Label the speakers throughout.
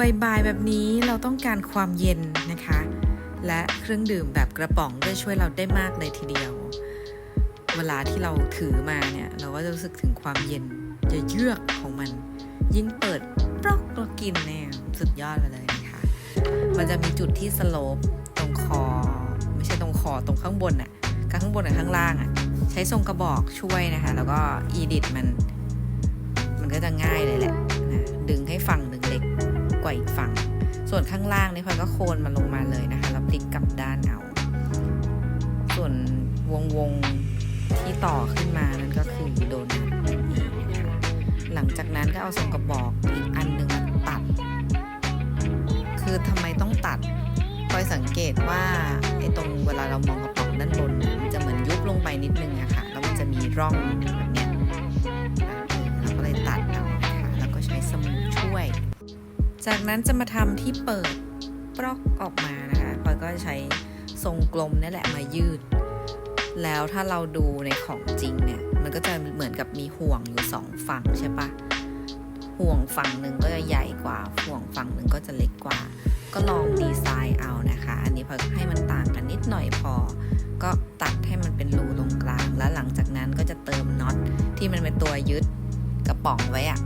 Speaker 1: บ่ายๆแบบนี้เราต้องการความเย็นนะคะ และเครื่องดื่มแบบกระป๋องก็ช่วยเราได้มากเลยทีเดียว เวลาที่เราถือมาเนี่ยเราก็จะรู้สึกถึงความเย็นจะเยือกของมัน ยิ่งเปิดปลอกตัวกินเนี่ยสุดยอดไปเลยนะคะ มันจะมีจุดที่สโลปตรงคอ ไม่ใช่ตรงคอตรงข้างบนอะกับข้างบนกับข้างล่างอะใช้ทรงกระบอกช่วยนะคะ แล้วก็อีดิทมัน มันก็จะง่ายเลย ว่าอีกฝั่ง ส่วนข้างล่างนี่พลอยก็โคนมันลงมาเลยนะคะแล้วพลิกกลับด้านเอา ส่วนวงวงๆที่ต่อขึ้นมานั่นก็คือโดนัทนี่นะคะหลังจากนั้นก็เอาทรงกระบอกอีกอันหนึ่งตัด คือทำไมต้องตัดพลอยสังเกตว่าไอ้ตรงเวลาเรามองกระป๋องด้านบนมันจะเหมือนยุบลงไปนิดนึงอะค่ะแล้วมันจะมีร่องแบบ จากนั้นจะมาทำที่เปิดปลอกออกมานะคะพลอยก็ใช้ทรงกลมนี่แหละมายืด แล้วถ้าเราดูในของจริงเนี่ย มันก็จะเหมือนกับมีห่วงอยู่สองฝั่งใช่ปะห่วงฝั่งหนึ่งก็จะใหญ่กว่า ห่วงฝั่งหนึ่งก็จะเล็กกว่า ก็ลองดีไซน์เอานะคะ อันนี้พอให้มันต่างกันนิดหน่อยพอ ก็ตัดให้มันเป็นรูตรงกลาง แล้วหลังจากนั้นก็จะเติมน็อตที่มันเป็นตัวยึดกระป๋องไว้อะ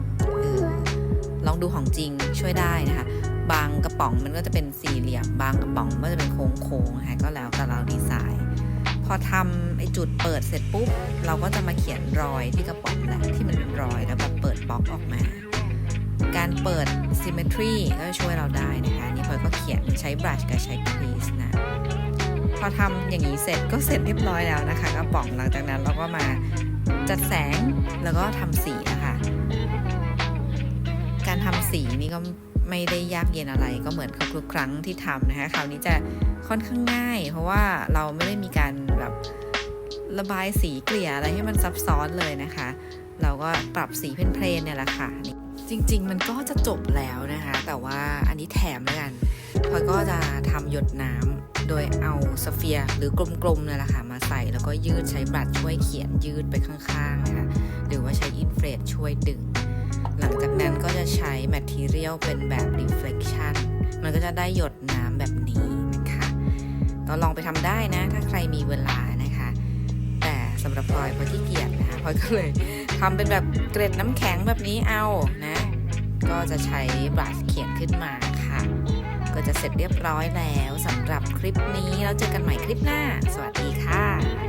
Speaker 1: ลองดูของจริงช่วยได้นะคะ บางกระป๋องมันก็จะเป็นสี่เหลี่ยม บางกระป๋องก็จะเป็นโค้งๆนะคะก็แล้วแต่เราดีไซน์ พอทำไอจุดเปิดเสร็จปุ๊บ เราก็จะมาเขียนรอยที่กระป๋องแหละที่มันเป็นรอยแล้วแบบเปิดบล็อกออกมา การเปิด symmetry ก็จะช่วยเราได้นะคะนี่พลอยก็เขียนใช้บรัชกับใช้ครีสนะพอทำอย่างนี้เสร็จก็เสร็จเรียบร้อยแล้วนะคะกระป๋องหลังจากนั้นเราก็มาจัดแสงแล้วก็ทำสี ทำสีนี่ก็ไม่ได้ยากเย็นอะไรก็เหมือนกับทุกครั้งที่ทำนะคะคราวนี้จะค่อนข้างง่าย เพราะว่าเราไม่ได้มีการแบบระบายสีเกลี่ยอะไรให้มันซับซ้อนเลยนะคะ เราก็ปรับสีเพลนๆเนี่ยแหละค่ะจริง ๆ มันก็จะจบแล้วนะคะ แต่ว่าอันนี้แถมแล้วกันพอยก็จะทำหยดน้ำโดยเอาสเฟียร์หรือกลมๆเนี่ยแหละค่ะมาใส่แล้วก็ยืดใช้บรัชช่วยเขียนยืดไปข้างๆนะคะหรือว่าใช้อินเฟรดช่วยดึง หลังจากนั้นก็จะใช้ Material เป็นแบบ Reflection มันก็จะได้หยดน้ำแบบนี้นะคะก็ลองไปทำได้นะ ถ้าใครมีเวลานะคะ แต่สำหรับพลอยพลอยที่เกียจนะคะพลอยก็เลยทำเป็นแบบเกร็ดน้ำแข็งแบบนี้เอานะ ก็จะใช้บรัชเขียนขึ้นมาค่ะ ก็จะเสร็จเรียบร้อยแล้วสำหรับคลิปนี้แล้วเจอกันใหม่คลิปหน้า สวัสดีค่ะ